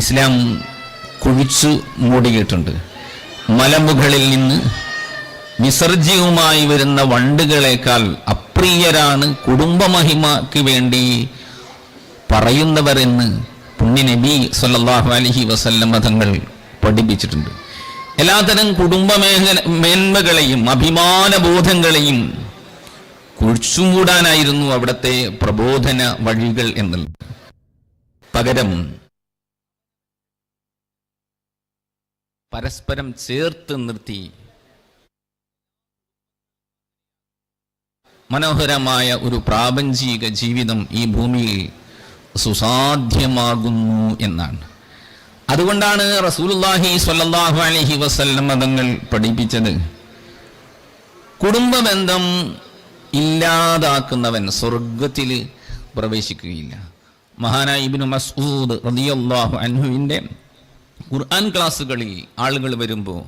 ഇസ്ലാം കുഴിച്ചു മൂടിയിട്ടുണ്ട് മലമുകളിൽ നിന്ന് വിസർജ്യവുമായി വരുന്ന വണ്ടുകളേക്കാൾ അപ്രിയരാണ് കുടുംബമഹിമയ്ക്ക് വേണ്ടി പറയുന്നവർ എന്ന് പുണ്യ നബി സല്ലല്ലാഹു അലൈഹി വസല്ലം തങ്ങൾ പഠിപ്പിച്ചിട്ടുണ്ട്. എല്ലാത്തരം കുടുംബ മേന്മകളെയും അഭിമാനബോധങ്ങളെയും കുഴിച്ചുമൂടാനായിരുന്നു അവിടുത്തെ പ്രബോധന വഴികൾ എന്നുള്ളത്. പകരം പരസ്പരം ചേർത്ത് നിർത്തി. മനോഹരമായ ഒരു പ്രാപഞ്ചിക ജീവിതം ഈ ഭൂമിയിൽ സുസാധ്യമാകുന്നു എന്നാണ്. അതുകൊണ്ടാണ് റസൂലുള്ളാഹി സ്വല്ലല്ലാഹു അലൈഹി വസല്ലം മതങ്ങൾ പഠിപ്പിച്ചത്. കുടുംബബന്ധം ഇല്ലാതാക്കുന്നവൻ സ്വർഗത്തിൽ പ്രവേശിക്കുകയില്ല. മഹാനായ ഇബ്നു മസ്ഊദ് റളിയല്ലാഹു അൻഹുവിന്റെ ഖുർആൻ ക്ലാസ്സുകളിൽ ആളുകൾ വരുമ്പോൾ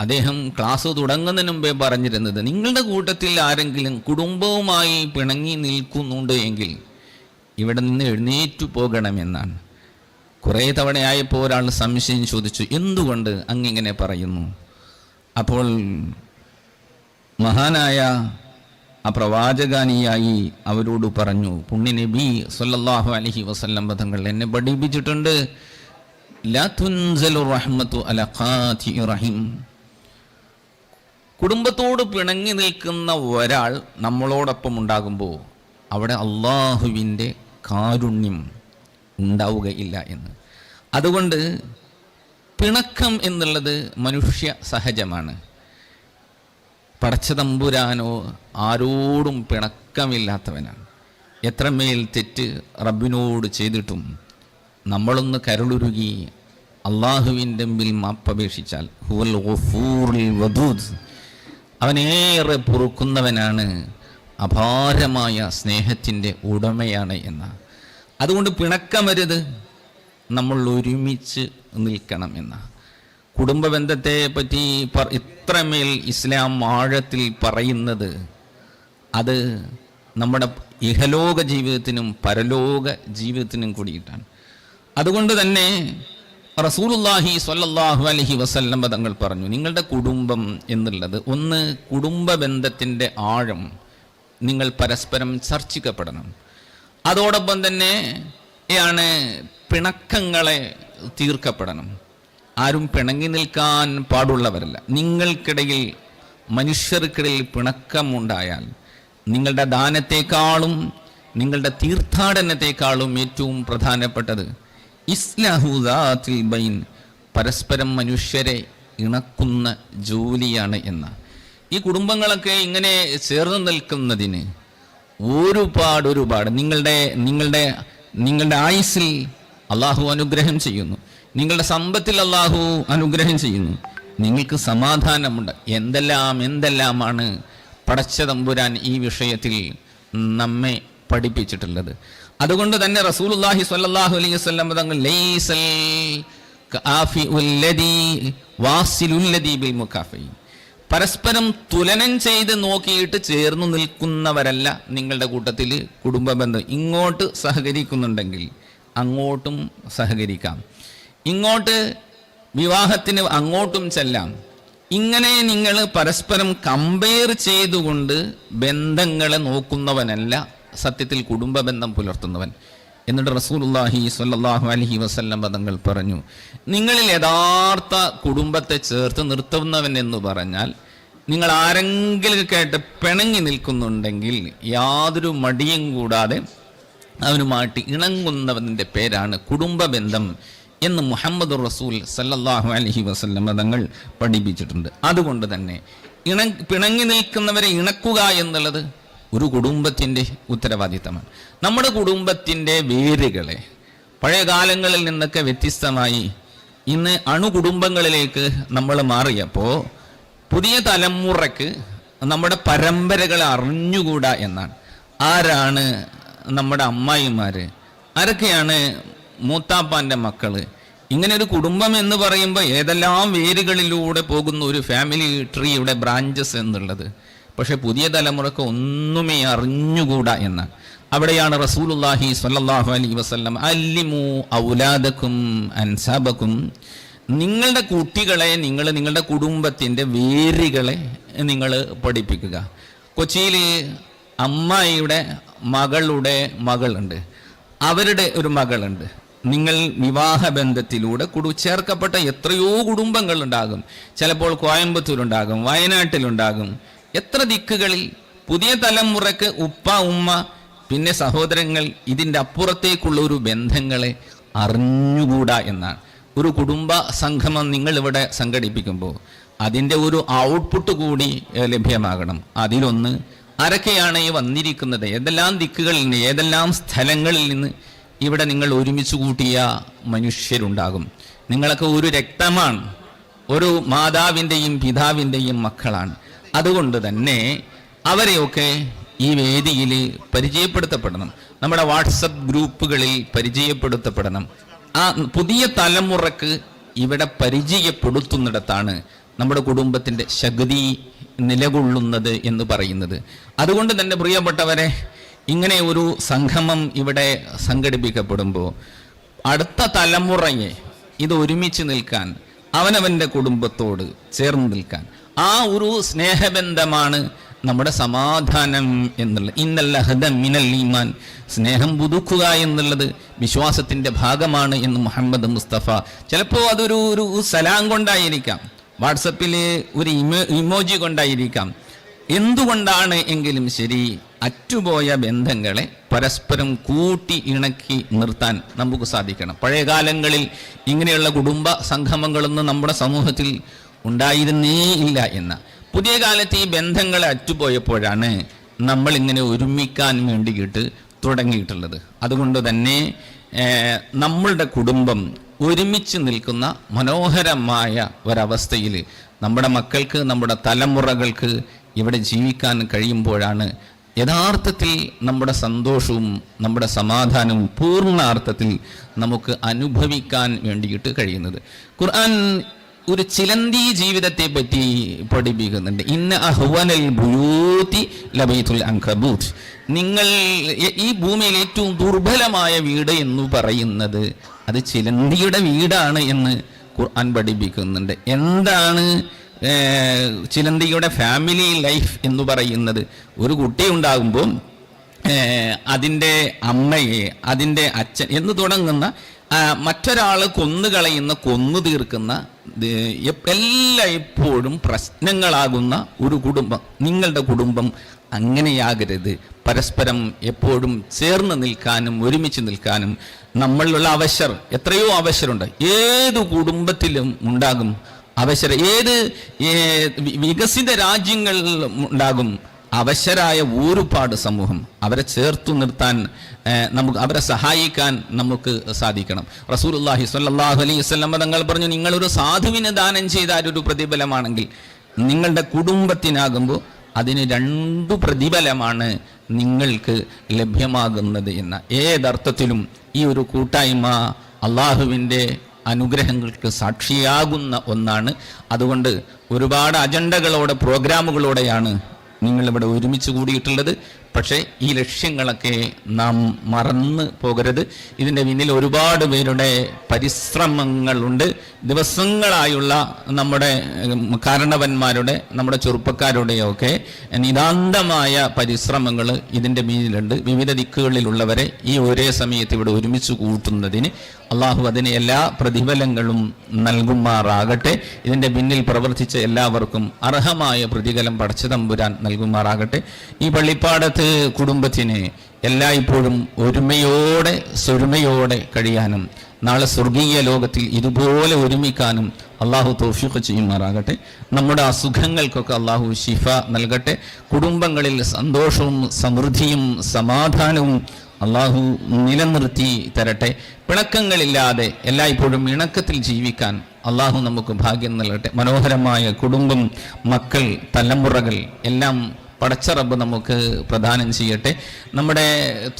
അദ്ദേഹം ക്ലാസ് തുടങ്ങുന്നതിന് മുമ്പേ പറഞ്ഞിരുന്നത് നിങ്ങളുടെ കൂട്ടത്തിൽ ആരെങ്കിലും കുടുംബവുമായി പിണങ്ങി നിൽക്കുന്നുണ്ട് എങ്കിൽ ഇവിടെ നിന്ന് എഴുന്നേറ്റു പോകണമെന്നാണ്. കുറേ തവണയായപ്പോൾ ഒരാൾ സംശയം ചോദിച്ചു എന്തുകൊണ്ട്? അങ്ങിങ്ങനെ പറയുന്നു. അപ്പോൾ മഹാനായ ആ പ്രവാചകാനിയായി അവരോട് പറഞ്ഞു പുണ്യ നബി സല്ലല്ലാഹു അലൈഹി വസല്ലം പദങ്ങൾ എന്നെ പഠിപ്പിച്ചിട്ടുണ്ട്. കുടുംബത്തോട് പിണങ്ങി നിൽക്കുന്ന ഒരാൾ നമ്മളോടൊപ്പം ഉണ്ടാകുമ്പോൾ അവിടെ അള്ളാഹുവിന്റെ കാരുണ്യം ഉണ്ടാവുകയില്ല എന്ന്. അതുകൊണ്ട് പിണക്കം എന്നുള്ളത് മനുഷ്യ സഹജമാണ്. പടച്ചതമ്പുരാനോ ആരോടും പിണക്കമില്ലാത്തവനാണ്. എത്രമേൽ തെറ്റ് റബ്ബിനോട് ചെയ്തിട്ടും നമ്മളൊന്ന് കരുളുരുകി അള്ളാഹുവിന്റെ മുമ്പിൽ മാപ്പപേക്ഷിച്ചാൽ ഹുവൽ വദൂദ്. അവനേറെ പൊറുക്കുന്നവനാണ് അപാരമായ സ്നേഹത്തിന്റെ ഉടമയാണ് എന്ന. അതുകൊണ്ട് പിണക്കമരുത് നമ്മൾ ഒരുമിച്ച് നിൽക്കണം എന്ന. കുടുംബ ബന്ധത്തെ പറ്റി ഇത്രമേൽ ഇസ്ലാം ആഴത്തിൽ പറയുന്നത് അത് നമ്മുടെ ഇഹലോക ജീവിതത്തിനും പരലോക ജീവിതത്തിനും കൂടിയിട്ടാണ്. അതുകൊണ്ട് തന്നെ റസൂലുല്ലാഹി സ്വല്ലല്ലാഹു അലൈഹി വസല്ലം തങ്ങൾ പറഞ്ഞു നിങ്ങളുടെ കുടുംബം എന്നുള്ളത് ഒന്ന് കുടുംബ ബന്ധത്തിന്റെ ആഴം നിങ്ങൾ പരസ്പരം ചർച്ചിക്കപ്പെടണം. അതോടൊപ്പം തന്നെ ആണ് പിണക്കങ്ങളെ തീർക്കപ്പെടണം. ആരും പിണങ്ങി നിൽക്കാൻ പാടുള്ളവരല്ല. നിങ്ങൾക്കിടയിൽ മനുഷ്യർക്കിടയിൽ പിണക്കമുണ്ടായാൽ നിങ്ങളുടെ ദാനത്തെക്കാളും നിങ്ങളുടെ തീർത്ഥാടനത്തെക്കാളും ഏറ്റവും പ്രധാനപ്പെട്ടത് ഇസ്ലാഹുദാത്തിൽ ബൈൻ പരസ്പരം മനുഷ്യരെ ഇണക്കുന്ന ജോലിയാണ് എന്ന. ഈ കുടുംബങ്ങളൊക്കെ ഇങ്ങനെ ചേർന്ന് നിൽക്കുന്നതിന് ഒരുപാട് ഒരുപാട് നിങ്ങളുടെ നിങ്ങളുടെ നിങ്ങളുടെ ആയുസ്സിൽ അള്ളാഹു അനുഗ്രഹം ചെയ്യുന്നു. നിങ്ങളുടെ സമ്പത്തിൽ അള്ളാഹു അനുഗ്രഹം ചെയ്യുന്നു. നിങ്ങൾക്ക് സമാധാനമുണ്ട്. എന്തെല്ലാം എന്തെല്ലാമാണ് പടച്ച തമ്പുരാൻ ഈ വിഷയത്തിൽ നമ്മെ പഠിപ്പിച്ചിട്ടുള്ളത്. അതുകൊണ്ട് തന്നെ റസൂലുള്ളാഹി സ്വല്ലല്ലാഹു അലൈഹി വസല്ലം തങ്ങൾ ലൈസൽ പരസ്പരം തുലനം ചെയ്ത് നോക്കിയിട്ട് ചേർന്ന് നിൽക്കുന്നവരല്ല നിങ്ങളുടെ കൂട്ടത്തിൽ കുടുംബ ബന്ധം ഇങ്ങോട്ട് സഹകരിക്കുന്നുണ്ടെങ്കിൽ അങ്ങോട്ടും സഹകരിക്കാം. ഇങ്ങോട്ട് വിവാഹത്തിന് അങ്ങോട്ടും ചെല്ലാം. ഇങ്ങനെ നിങ്ങൾ പരസ്പരം കമ്പയർ ചെയ്തുകൊണ്ട് ബന്ധങ്ങളെ നോക്കുന്നവനല്ല സത്യത്തിൽ കുടുംബബന്ധം പുലർത്തുന്നവൻ. എന്നിട്ട് റസൂലുള്ളാഹി സ്വല്ലല്ലാഹു അലൈഹി വസല്ലം പദങ്ങൾ പറഞ്ഞു നിങ്ങളിൽ യഥാർത്ഥ കുടുംബത്തെ ചേർത്ത് നിർത്തുന്നവൻ എന്ന് പറഞ്ഞാൽ നിങ്ങൾ ആരെങ്കിലും കേട്ട് പിണങ്ങി നിൽക്കുന്നുണ്ടെങ്കിൽ യാതൊരു മടിയും കൂടാതെ അവനുമായിട്ട് ഇണങ്ങുന്നവന്റെ പേരാണ് കുടുംബ ബന്ധം എന്ന് മുഹമ്മദ് റസൂൽ സല്ലാഹു അലഹി വസല്ലം തങ്ങൾ പഠിപ്പിച്ചിട്ടുണ്ട്. അതുകൊണ്ട് തന്നെ ഇണ പിണങ്ങി നിൽക്കുന്നവരെ ഇണക്കുക എന്നുള്ളത് ഒരു കുടുംബത്തിന്റെ ഉത്തരവാദിത്തമാണ്. നമ്മുടെ കുടുംബത്തിന്റെ വേരുകളെ പഴയ കാലങ്ങളിൽ നിന്നൊക്കെ വ്യത്യസ്തമായി ഇന്ന് അണുകുടുംബങ്ങളിലേക്ക് നമ്മൾ മാറിയപ്പോൾ പുതിയ തലമുറയ്ക്ക് നമ്മുടെ പരമ്പരകൾ അറിഞ്ഞുകൂടാ എന്നാണ്. ആരാണ് നമ്മുടെ അമ്മായിമാർ ആരൊക്കെയാണ് മൂത്താപ്പാന്റെ മക്കൾ ഇങ്ങനെ ഒരു കുടുംബം എന്ന് പറയുമ്പോൾ ഏതെല്ലാം വേരുകളിലൂടെ പോകുന്ന ഒരു ഫാമിലി ട്രീയുടെ ബ്രാഞ്ചസ് എന്നുള്ളത്. പക്ഷെ പുതിയ തലമുറയ്ക്ക് ഒന്നുമേ അറിഞ്ഞുകൂടാ എന്ന്. അവിടെയാണ് റസൂലുള്ളാഹി സ്വല്ലല്ലാഹു അലൈഹി വസല്ലം അല്ലിമു ഔലാദക്കും അൻസാബക്കും. നിങ്ങളുടെ കുട്ടികളെ നിങ്ങൾ നിങ്ങളുടെ കുടുംബത്തിന്റെ വേരുകളെ നിങ്ങൾ പഠിപ്പിക്കുക. കൊച്ചിയിൽ അമ്മായിയുടെ മകളുടെ മകളുണ്ട്. അവരുടെ ഒരു മകളുണ്ട്. നിങ്ങൾ വിവാഹബന്ധത്തിലൂടെ കുടു ചേർക്കപ്പെട്ട എത്രയോ കുടുംബങ്ങളുണ്ടാകും. ചിലപ്പോൾ കോയമ്പത്തൂരുണ്ടാകും വയനാട്ടിലുണ്ടാകും. എത്ര ദിക്കുകളിൽ പുതിയ തലമുറയ്ക്ക് ഉപ്പ ഉമ്മ പിന്നെ സഹോദരങ്ങൾ ഇതിന്റെ അപ്പുറത്തേക്കുള്ള ഒരു ബന്ധങ്ങളെ അറിഞ്ഞുകൂടാ എന്നാണ്. ഒരു കുടുംബ സംഗമം നിങ്ങൾ ഇവിടെ സംഘടിപ്പിക്കുമ്പോൾ അതിന്റെ ഒരു ഔട്ട്പുട്ട് കൂടി ലഭ്യമാകണം. അതിലൊന്ന് ആരൊക്കെയാണ് ഈ വന്നിരിക്കുന്നത്. ഏതെല്ലാം ദിക്കുകളിൽ നിന്ന് ഏതെല്ലാം സ്ഥലങ്ങളിൽ നിന്ന് ഇവിടെ നിങ്ങൾ ഒരുമിച്ച് കൂട്ടിയ മനുഷ്യരുണ്ടാകും. നിങ്ങളൊക്കെ ഒരു രക്തമാണ്. ഒരു മാതാവിന്റെയും പിതാവിന്റെയും മക്കളാണ്. അതുകൊണ്ട് തന്നെ അവരെയൊക്കെ ഈ വേദിയിൽ പരിചയപ്പെടുത്തപ്പെടണം. നമ്മുടെ വാട്സപ്പ് ഗ്രൂപ്പുകളിൽ പരിചയപ്പെടുത്തപ്പെടണം. ആ പുതിയ തലമുറയ്ക്ക് ഇവിടെ പരിചയപ്പെടുത്തുന്നിടത്താണ് നമ്മുടെ കുടുംബത്തിന്റെ ശക്തി നിലകൊള്ളുന്നത് എന്ന് പറയുന്നത്. അതുകൊണ്ട് തന്നെ പ്രിയപ്പെട്ടവരെ ഇങ്ങനെ ഒരു സംഗമം ഇവിടെ സംഘടിപ്പിക്കപ്പെടുമ്പോൾ അടുത്ത തലമുറയെ ഇത് ഒരുമിച്ച് നിൽക്കാൻ അവനവന്റെ കുടുംബത്തോട് ചേർന്ന് നിൽക്കാൻ ആ ഒരു സ്നേഹബന്ധമാണ് നമ്മുടെ സമാധാനം എന്നുള്ളത്. ഇന്നല്ല മിനൽ ഈമാൻ. സ്നേഹം പുതുക്കുക എന്നുള്ളത് വിശ്വാസത്തിന്റെ ഭാഗമാണ് എന്ന് മുഹമ്മദ് മുസ്തഫ. ചിലപ്പോൾ അതൊരു ഒരു സലാം കൊണ്ടായിരിക്കാം. വാട്സപ്പിൽ ഒരു ഇമോ ഇമോജി കൊണ്ടായിരിക്കാം. എന്തുകൊണ്ടാണ് എങ്കിലും ശരി അറ്റുപോയ ബന്ധങ്ങളെ പരസ്പരം കൂട്ടി ഇണക്കി നിർത്താൻ നമുക്ക് സാധിക്കണം. പഴയ കാലങ്ങളിൽ ഇങ്ങനെയുള്ള കുടുംബ സംഗമങ്ങളൊന്നും നമ്മുടെ സമൂഹത്തിൽ ഉണ്ടായിരുന്നേ ഇല്ല എന്ന. പുതിയ കാലത്ത് ഈ ബന്ധങ്ങളെ അറ്റുപോയപ്പോഴാണ് നമ്മൾ ഇങ്ങനെ ഒരുമിക്കാൻ വേണ്ടിയിട്ട് തുടങ്ങിയിട്ടുള്ളത്. അതുകൊണ്ട് തന്നെ നമ്മളുടെ കുടുംബം ഒരുമിച്ച് നിൽക്കുന്ന മനോഹരമായ ഒരവസ്ഥയിൽ നമ്മുടെ മക്കൾക്ക് നമ്മുടെ തലമുറകൾക്ക് ഇവിടെ ജീവിക്കാൻ കഴിയുമ്പോഴാണ് യഥാർത്ഥത്തിൽ നമ്മുടെ സന്തോഷവും നമ്മുടെ സമാധാനവും പൂർണാർത്ഥത്തിൽ നമുക്ക് അനുഭവിക്കാൻ വേണ്ടിയിട്ട് കഴിയുന്നത്. ഖുർആൻ ഒരു ചിലന്തി ജീവിതത്തെ പറ്റി പഠിപ്പിക്കുന്നുണ്ട്. ഇന്ന അഹ്വനൽ ബുയൂത്തി അങ്കബൂത്ത് നിങ്ങൾ ഈ- ഭൂമിയിൽ ഏറ്റവും ദുർബലമായ വീട് എന്ന് പറയുന്നത് അത് ചിലന്തിയുടെ വീടാണ് എന്ന് ഖുർആൻ പഠിപ്പിക്കുന്നുണ്ട്. എന്താണ് ചിലന്തിയുടെ ഫാമിലി ലൈഫ് എന്ന് പറയുന്നത്? ഒരു കുട്ടി ഉണ്ടാകുമ്പോൾ അതിന്റെ അമ്മയെ അതിന്റെ അച്ഛൻ എന്ന് തുടങ്ങുന്ന മറ്റൊരാൾ കൊന്നുകളയുന്ന കൊന്നു തീർക്കുന്ന ഏർ, എപ്പോഴും പ്രശ്നങ്ങളാകുന്ന ഒരു കുടുംബം നിങ്ങളുടെ കുടുംബം അങ്ങനെയാകരുത്. പരസ്പരം എപ്പോഴും ചേർന്ന് നിൽക്കാനും ഒരുമിച്ച് നിൽക്കാനും നമ്മളിലുള്ള അവശർ എത്രയോ അവശരുണ്ട്. ഏത് കുടുംബത്തിലും ഉണ്ടാകും അവശരം ഏത് വികസിത രാജ്യങ്ങളിലും ഉണ്ടാകും അവശരായ ഒരുപാട് സമൂഹം അവരെ ചേർത്തു നിർത്താൻ നമുക്ക് അവരെ സഹായിക്കാൻ നമുക്ക് സാധിക്കണം. റസൂലുള്ളാഹി സ്വല്ലല്ലാഹു അലൈഹി വസല്ലം തങ്ങൾ പറഞ്ഞു നിങ്ങളൊരു സാധുവിന് ദാനം ചെയ്താൽ ഒരു പ്രതിഫലമാണെങ്കിൽ നിങ്ങളുടെ കുടുംബത്തിനാകുമ്പോൾ അതിന് രണ്ടു പ്രതിഫലമാണ് നിങ്ങൾക്ക് ലഭ്യമാകുന്നത് എന്ന ഏതർത്ഥത്തിലും ഈ ഒരു കൂട്ടായ്മ അള്ളാഹുവിന്റെ അനുഗ്രഹങ്ങൾക്ക് സാക്ഷിയാകുന്ന ഒന്നാണ്. അതുകൊണ്ട് ഒരുപാട് അജണ്ടകളോടെ പ്രോഗ്രാമുകളോടെയാണ് നിങ്ങളിവിടെ ഒരുമിച്ച് കൂടിയിട്ടുള്ളത് പക്ഷേ ഈ ലക്ഷ്യങ്ങളൊക്കെ നാം മറന്ന് പോകരുത്. ഇതിന്റെ പിന്നിൽ ഒരുപാട് പേരുടെ പരിശ്രമങ്ങളുണ്ട്. ദിവസങ്ങളായുള്ള നമ്മുടെ കാരണവന്മാരുടെ നമ്മുടെ ചെറുപ്പക്കാരുടെയൊക്കെ നിതാന്തമായ പരിശ്രമങ്ങൾ ഇതിന്റെ പിന്നിലുണ്ട്. വിവിധ ദിക്കുകളിലുള്ളവരെ ഈ ഒരേ സമയത്ത് ഇവിടെ ഒരുമിച്ച് കൂട്ടുന്നതിന് അള്ളാഹു അതിന് എല്ലാ പ്രതിഫലങ്ങളും നൽകുമാറാകട്ടെ. ഇതിന്റെ പിന്നിൽ പ്രവർത്തിച്ച എല്ലാവർക്കും അർഹമായ പ്രതിഫലം പടച്ചതമ്പുരാൻ നൽകുമാറാകട്ടെ. ഈ പള്ളിപ്പാടത്ത് കുടുംബത്തിന് എല്ലായ്പ്പോഴും ഒരുമയോടെ സ്വരുമയോടെ കഴിയാനും നാളെ സ്വർഗീയ ലോകത്തിൽ ഇതുപോലെ ഒരുമിക്കാനും അള്ളാഹു തോഫിക്ക് ചെയ്യുമാറാകട്ടെ. നമ്മുടെ അസുഖങ്ങൾക്കൊക്കെ അള്ളാഹു ശിഫ നൽകട്ടെ. കുടുംബങ്ങളിൽ സന്തോഷവും സമൃദ്ധിയും സമാധാനവും അള്ളാഹു നിലനിർത്തി തരട്ടെ. പിണക്കങ്ങളില്ലാതെ എല്ലായ്പ്പോഴും ഇണക്കത്തിൽ ജീവിക്കാൻ അള്ളാഹു നമുക്ക് ഭാഗ്യം നൽകട്ടെ. മനോഹരമായ കുടുംബം മക്കൾ തലമുറകൾ എല്ലാം പടച്ചറബ് നമുക്ക് പ്രദാനം ചെയ്യട്ടെ. നമ്മുടെ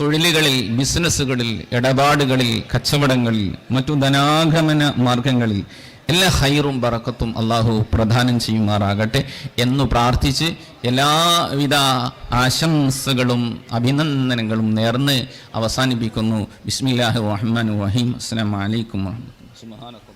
തൊഴിലുകളിൽ ബിസിനസ്സുകളിൽ ഇടപാടുകളിൽ കച്ചവടങ്ങളിൽ മറ്റു ധനാഗമന മാർഗങ്ങളിൽ എല്ലാ ഹൈറും പറക്കത്തും അള്ളാഹു പ്രദാനം ചെയ്യുമാറാകട്ടെ എന്ന് പ്രാർത്ഥിച്ച് എല്ലാവിധ ആശംസകളും അഭിനന്ദനങ്ങളും നേർന്ന് അവസാനിപ്പിക്കുന്നു. ബിസ്മില്ലാഹി റഹ്മാൻ വഹീം അലൈക്കും വറഹ്മത്തുള്ളാഹി സുബ്ഹാനക്കല്ലാഹ്